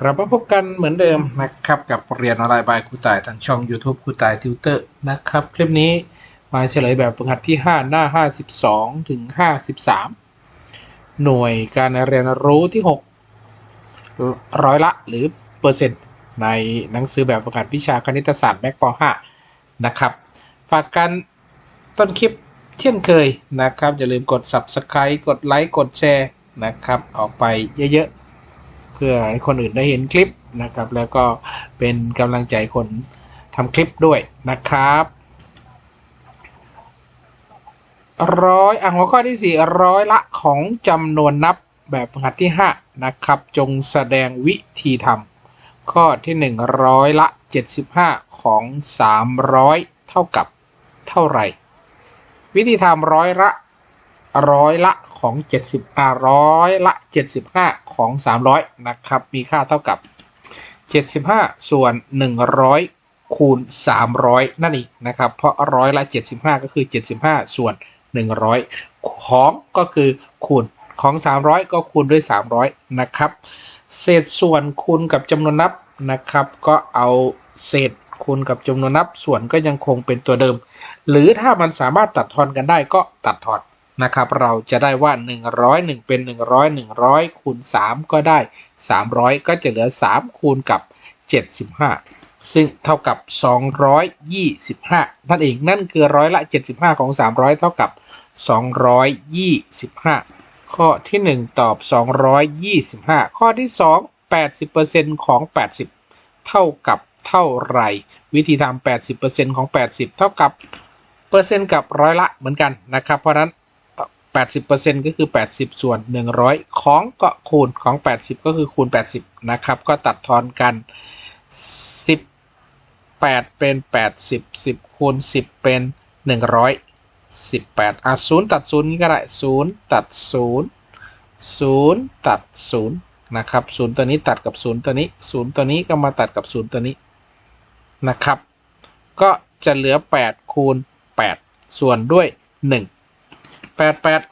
กลับมาพบกันเหมือนเดิมนะครับ กับเรียนออนไลน์บายครูต่ายทางช่อง YouTube ครูต่ายติวเตอร์นะครับ คลิปนี้มาเฉลยแบบฝึกหัดที่ 5 หน้า 52 ถึง 53 หน่วยการเรียนรู้ที่ 6 ร้อยละหรือเปอร์เซ็นต์ในหนังสือแบบฝึกหัดวิชาคณิตศาสตร์แม็กป .5 นะครับ ฝากกันต้นคลิปเช่นเคยนะครับ อย่าลืมกด Subscribe กดไลค์กดแชร์นะครับ ออกไปเยอะๆ เพื่อให้คนอื่นได้เห็นคลิปนะครับ แล้วก็เป็นกำลังใจคนทำคลิปด้วยนะครับร้อยอะหัวข้อที่4ร้อยละของจำนวนนับแบบหัดที่5นะครับ จงแสดงวิธีทำข้อที่1ร้อยละ75ของ300เท่ากับเท่าไหร่ วิธีทำร้อยละ ร้อยละของ 70อ่าร้อยละ 75 ของ 300 นะครับ มีค่าเท่ากับ 75 ส่วน 100 คูณ 300 นั่นเองนะครับ เพราะร้อยละ 75 ก็คือ 75 ส่วน 100 ของก็คือคูณของ 300 ก็คูณด้วย 300 นะครับ เศษส่วนคูณกับจำนวนนับนะครับ ก็เอาเศษคูณกับจำนวนนับส่วนก็ยังคงเป็นตัวเดิม หรือถ้ามันสามารถตัดทอนกันได้ก็ตัดทอน นะครับเราจะได้ว่า 101 เป็น 100 100คูณ3ก็ได้ 300 ก็จะเหลือ 3 คูณกับ 75 ซึ่งเท่ากับ 225 นั่นเองนั่นคือร้อยละ 75 ของ 300 เท่ากับ 225 ข้อที่ 1 ตอบ 225 ข้อที่ 2 80%ของ 80 เท่ากับเท่าไหร่ วิธีทำ80%ของ 80 เท่ากับเปอร์เซ็นต์กับร้อยละเหมือนกันนะครับเพราะนั้น 80%ก็คือ 80 ส่วน 100 ของก็คูณของ 80 ก็คือคูณ 80 นะครับ ก็ตัดทอนกัน 18 เป็น 80 10 คูณ 10 เป็น 100 18 อะ0ตัด0นี่ก็ได้ 0 ตัด 0 0 ตัด 0 นะครับ 0 ตัวนี้ตัดกับ 0 ตัวนี้ 0 ตัวนี้ก็มาตัดกับ 0 ตัวนี้นะครับ ก็จะเหลือ 8 คูณ 8 ส่วนด้วย 1 8 8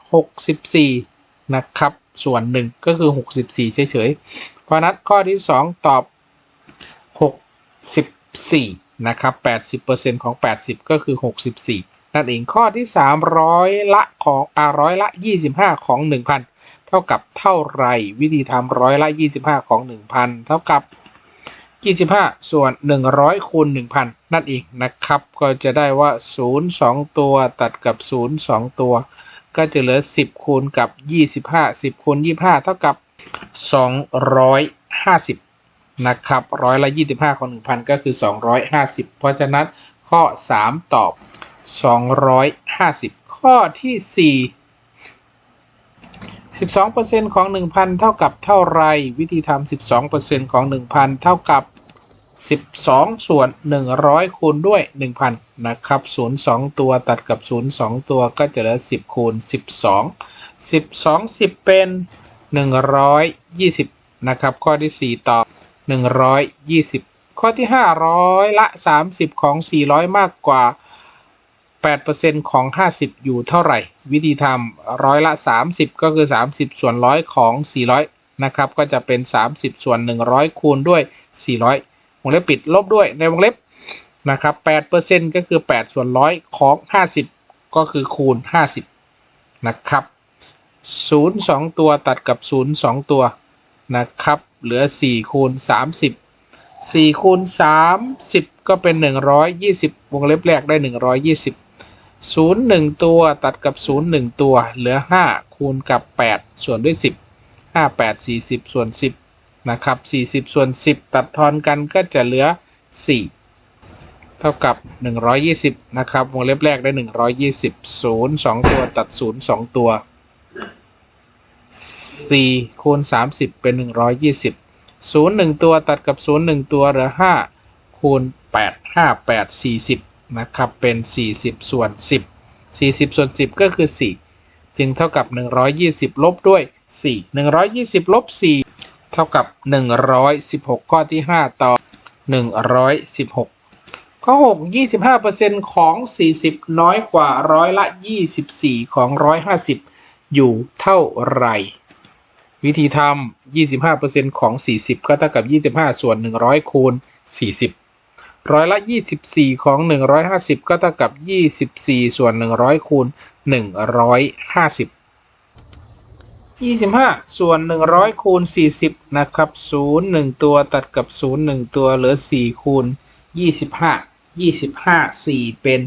64นะครับ ส่วน1ก็คือ64เฉยๆ เพราะนั้นข้อที่2ตอบ64นะครับ80%ของ80ก็คือ64นั่นเองข้อที่3ร้อยละของอ่าร้อยละ25ของ1,000เท่ากับเท่าไหรวิธีทำร้อยละ25ของ1,000เท่ากับ25 ส่วน 100คูณ1,000 นั่นเองนะครับ ก็จะได้ว่า 0 2 ตัวตัดกับ 0 2 ตัว ก็จะเหลือ 10 คูณกับ 25 10คูณ25 เท่ากับ 250 นะครับ ร้อยละ 25 ของ 1,000 ก็คือ 250 เพราะฉะนั้นข้อ 3 ตอบ 250 ข้อที่ 4 12%ของ 1,000 เท่ากับเท่าไร วิธีทำ12%ของ 1,000 เท่ากับ 12 ส่วน 100 คูณด้วย 1,000 นะครับ 0 2 ตัวตัดกับ 0 2 ตัวก็จะเหลือ 10 คูณ 12 12 10 เป็น 120 นะครับ ข้อที่ 4 ตอบ 120 ข้อที่ 500 ละ 30 ของ 400 มากกว่า 8%ของ 50 อยู่เท่าไหร่ วิธีทำร้อยละ 30 ก็คือ 30 ส่วนร้อยของ 400 นะครับ ก็จะเป็น 30 ส่วน 100 คูณด้วย 400 วงเล็บปิดลบด้วยในวงเล็บนะครับแปดเปอร์เซ็นก็คือ8ส่วนร้อยของ50ก็คือคูณ50นะครับ0 2ตัวตัดกับ0 2ตัวนะครับ เหลือ4คูณ30 4คูณ30ก็เป็น120วงเล็บแรกได้120ศูนย์หนึ่งตัวตัดกับศูนย์หนึ่งตัว เหลือห้าคูณกับแปดส่วนด้วยสิบห้าแปดสี่สิบส่วนสิบ นะครับสี่สิบส่วนสิบตัดทอนกันก็จะเหลือสี่เท่ากับหนึ่งร้อยยี่สิบนะครับ วงเล็บแรกได้หนึ่งร้อยยี่สิบศูนย์สองตัวตัดศูนย์สองตัวสี่คูณสามสิบเป็นหนึ่งร้อยยี่สิบศูนย์หนึ่งตัวตัดกับศูนย์หนึ่งตัวเหลือห้าคูณแปดห้าแปดสี่สิบนะครับ เป็น 40 ส่วน 10 40 ส่วน 10 ก็คือ 4 จึงเท่ากับ 120 ลบด้วย 4 120 ลบ 4 เท่ากับ 116 ข้อที่ 5 ต่อ 116 ข้อ 6 25%ของ 40 น้อยกว่าร้อยละ 24 ของ 150 อยู่เท่าไหร่ วิธีทำ 25%ของ 40 ก็เท่ากับ 25 ส่วน 100 คูณ 40 ร้อยละ 24 ของ 150 ก็เท่ากับ 24 ส่วน 100 คูณ 150 25 ส่วน 100 คูณ 40 นะครับ 0 1 ตัวตัดกับ 0 1 ตัวเหลือ 4 คูณ 25 25 4 เป็น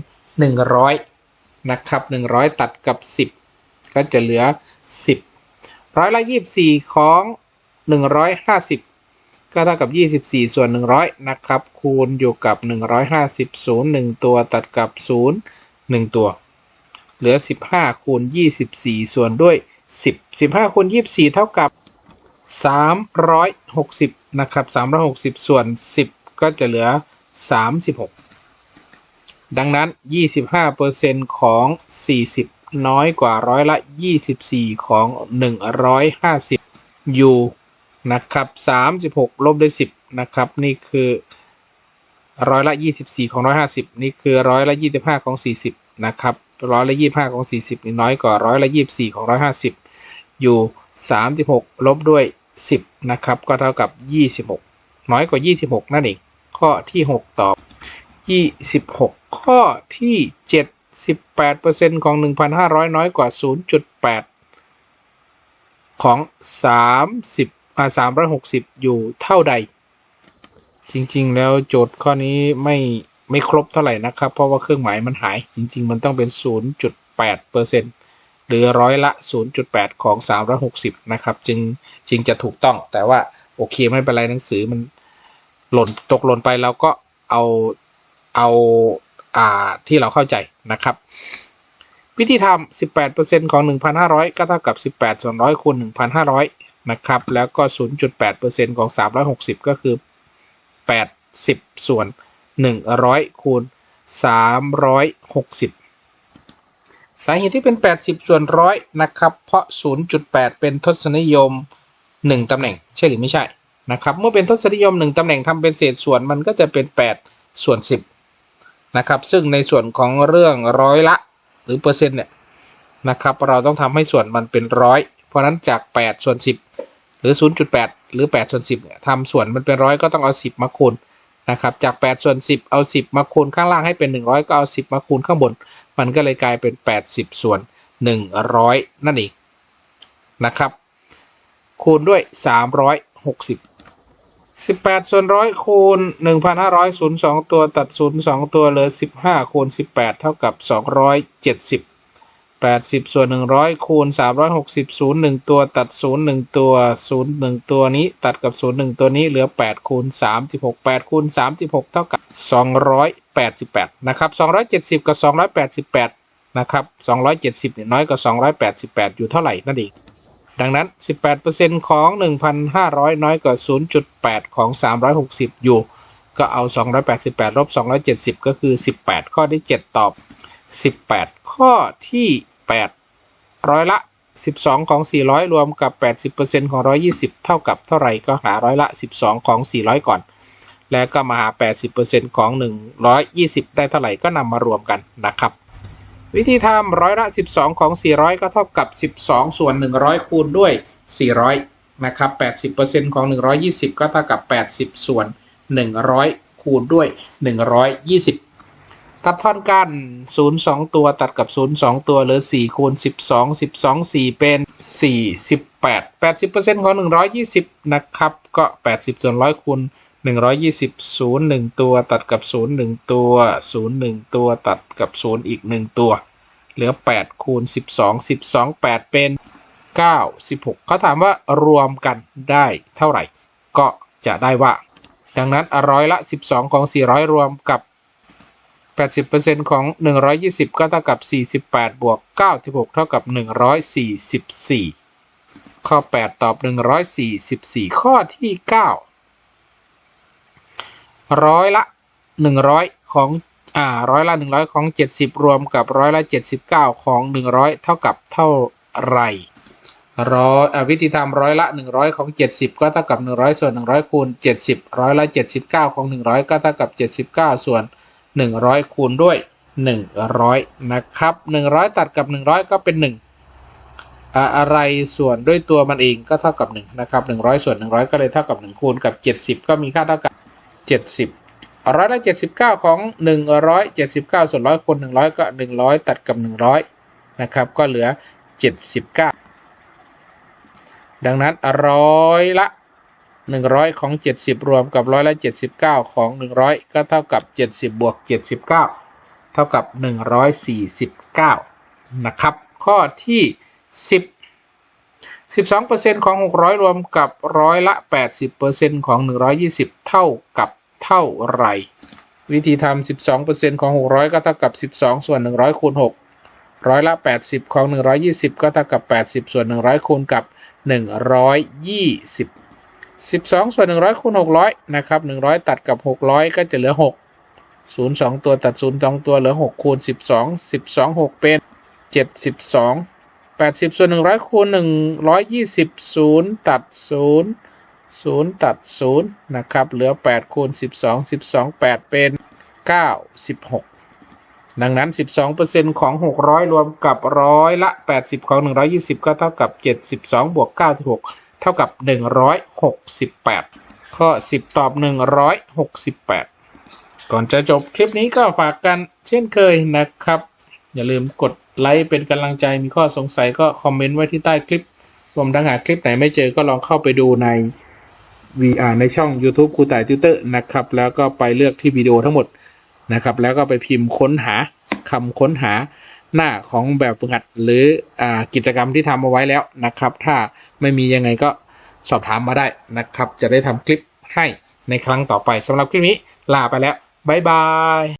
100 นะครับ 100 ตัดกับ 10 ก็จะเหลือ 10 ร้อยละ 24 ของ 150 ก็เท่ากับ 24 ส่วน 100 นะครับ คูณอยู่กับ 150 0 1 ตัวตัดกับ 0 1 ตัว เหลือ 15 คูณ 24 ส่วนด้วย 10 15คูณ24 เท่ากับ 360 นะครับ 360 ส่วน 10 ก็จะเหลือ 36 ดังนั้น 25%ของ 40 น้อยกว่าร้อยละ 24 ของ 150อยู่นะครับ 36 ลบด้วย 10 นะครับ นี่คือร้อยละ 24 ของ 150 นี่คือร้อยละ 25 ของ 40 นะครับ ร้อยละยี่ห้าของสี่สิบน้อยกว่าร้อยละยี่สี่ของร้อยห้าสิบอยู่สามสิบหกลบด้วยสิบนะครับก็เท่ากับยี่สิบหกน้อยกว่ายี่สิบหกนั่นเองข้อที่หกตอบยี่สิบหกข้อที่เจ็ดสิบแปดเปอร์เซ็นต์ของหนึ่งพันห้าร้อยน้อยกว่าศูนย์จุดแปดของสามสิบอ่าสามร้อยหกสิบอยู่เท่าใด จริงๆ แล้วโจทย์ข้อนี้ไม่ ไม่ครบเท่าไหร่นะครับ เพราะว่าเครื่องหมายมันหายจริง ๆ มันต้องเป็น 0.8%หรือร้อยละ 0.8 ของ 360 นะครับ จึงจึงจะถูกต้องแต่ว่าโอเคไม่เป็นไรหนังสือมันหล่นตกหล่นไปเราก็เอาเอาอ่าที่เราเข้าใจนะครับ วิธีทำ 18%ของ 1,500 ก็เท่ากับ 18ส่วนร้อยคูณ1,500 นะครับ แล้วก็ 0.8%ของ 360 ก็คือ 80 ส่วน 100คูณ360 สาเหตุที่เป็น 80 ส่วนร้อยนะครับ เพราะ 0.8 เป็นทศนิยม 1 ตำแหน่ง ใช่หรือไม่ใช่นะครับ เมื่อเป็นทศนิยม 1 ตำแหน่งทำเป็นเศษส่วนมันก็จะเป็น 8 ส่วน 10 นะครับ ซึ่งในส่วนของเรื่องร้อยละ หรือเปอร์เซ็นต์เนี่ยนะครับ เราต้องทำให้ส่วนมันเป็นร้อย เพราะนั้นจาก 8 ส่วน 10 หรือ 0.8 หรือ 8 ส่วน 10เนี่ยทำส่วนมันเป็นร้อยก็ต้องเอา 10 มาคูณ นะครับจาก 8 ส่วน 10 เอา 10 มาคูณข้างล่างให้เป็น 100 ก็เอา 10 มาคูณข้างบน มันก็เลยกลายเป็น 80 ส่วน 100 นั่นเองนะครับ คูณด้วย 360 18 ส่วนร้อยคูณ 1,500 0 2 ตัวตัด 0 2 ตัวเหลือ 15 คูณ 18 เท่ากับ 270 80 ส่วน 100 คูณ 360 0 1 ตัว ตัด 0 1 ตัว 0 1 ตัวนี้ ตัดกับ 0 1 ตัวนี้เหลือ 8 คูณ 36 8 คูณ 36 เท่ากับ 288 นะครับ 270 กับ 288 นะครับ 270เนี่ยน้อยกว่า 288 อยู่เท่าไหร่นั่นเอง ดังนั้น 18%ของ 1,500 น้อยกว่า 0.8 ของ 360 อยู่ ก็เอา 288 ลบ 270 ก็คือ 18 ข้อที่ 7 ตอบ 18 ข้อที่ 8 ร้อยละ 12 ของ 400 รวมกับ 80%ของ 120 เท่ากับเท่าไหร่ก็หาร้อยละ 12 ของ 400 ก่อน แล้วก็มาหา 80%ของ 120 ได้เท่าไหร่ก็นำมารวมกันนะครับ วิธีทำร้อยละ 12 ของ 400 ก็เท่ากับ 12 ส่วน 100 คูณด้วย 400 นะครับ 80%ของ 120 ก็เท่ากับ 80 ส่วน 100 คูณด้วย 120 ตัดทอนกัน0 2ตัวตัดกับ0 2ตัวเหลือ4คูณ12 12 4เป็น48 80%ของ120นะครับ ก็80ส่วน100คูณ120 0 1ตัวตัดกับ0 1ตัว0 1ตัวตัดกับ0อีก1ตัว เหลือ8คูณ12 12 8เป็น9 16เขาถามว่ารวมกันได้เท่าไหร่ ก็จะได้ว่าดังนั้นร้อยละ 12 ของ 400 รวมกับ 80%ของ 120 ก็เท่ากับ 48 บวก 96 เท่ากับ 144 ข้อ 8 ตอบ 144 ข้อที่ 9 ร้อยละ 100 ของ อ่า ร้อยละ 100 ของ 70 รวมกับร้อยละ 79 ของ 100 เท่ากับเท่าไหร่ร้อยวิธีทำร้อยละ 100 ของ 70 ก็เท่ากับ 100 ส่วน 100คูณ70 ร้อยละ 79 ของ 100 ก็เท่ากับ 79 ส่วน 100 คูณด้วย 100 นะครับ 100 ตัดกับ 100 ก็เป็น1อ่าอะไรส่วนด้วยตัวมันเองก็เท่ากับ 1 นะครับ 100 ส่วน 100 ก็เลยเท่ากับ 1 คูณกับ 70 ก็มีค่าเท่ากับ 70ร้อยละ79ของ179ส่วนร้อยคูณ100ก็100ตัดกับ100นะครับก็เหลือ79ดังนั้นร้อยละ 100 ของ 70 รวมกับร้อยละ79 ของ 100 ก็เท่ากับ 70 บวก 79 เท่ากับ 149 นะครับ ข้อที่ 10 12%ของ 600 รวมกับร้อยละ 80%ของ 120 เท่ากับเท่าไหร่ วิธีทำ 12%ของ 600 ก็เท่ากับ 12 ส่วน 100 คูณ 6 ร้อยละ 80 ของ 120 ก็เท่ากับ 80 ส่วน 100 คูณกับ 120 12 ส่วน 100คูณ600 นะครับ 100 ตัดกับ 600 ก็จะเหลือ 6 0 2 ตัวตัด 0 2 ตัวเหลือ 6 คูณ 12 12 6 เป็น 72 80 ส่วน 100คูณ120 0 ตัด 0 0 ตัด 0 นะครับ เหลือ 8 คูณ 12 12 8 เป็น 96 ดังนั้น 12%ของ 600 รวมกับร้อยละ 80 ของ 120 ก็เท่ากับ 72 บวก 96 ท่ากับ 168 ข้อ 10 ตอบ 168 ก่อนจะจบคลิปนี้ก็ฝากกันเช่นเคยนะครับ อย่าลืมกดไลค์เป็นกำลังใจมีข้อสงสัยก็คอมเมนต์ไว้ที่ใต้คลิป รวมทั้งหากคลิปไหนไม่เจอก็ลองเข้าไปดูใน VR ในช่อง YouTube ครูต่ายติวเตอร์นะครับ แล้วก็ไปเลือกที่วิดีโอทั้งหมดนะครับ แล้วก็ไปพิมพ์ค้นหาคำค้นหา หน้าของแบบฝึกหัดหรืออกิจกรรมที่ทำเอาไว้แล้วนะครับ ถ้าไม่มียังไงก็สอบถามมาได้นะครับ จะได้ทำคลิปให้ในครั้งต่อไปสำหรับคลิปนี้ลาไปแล้ว บ๊ายบาย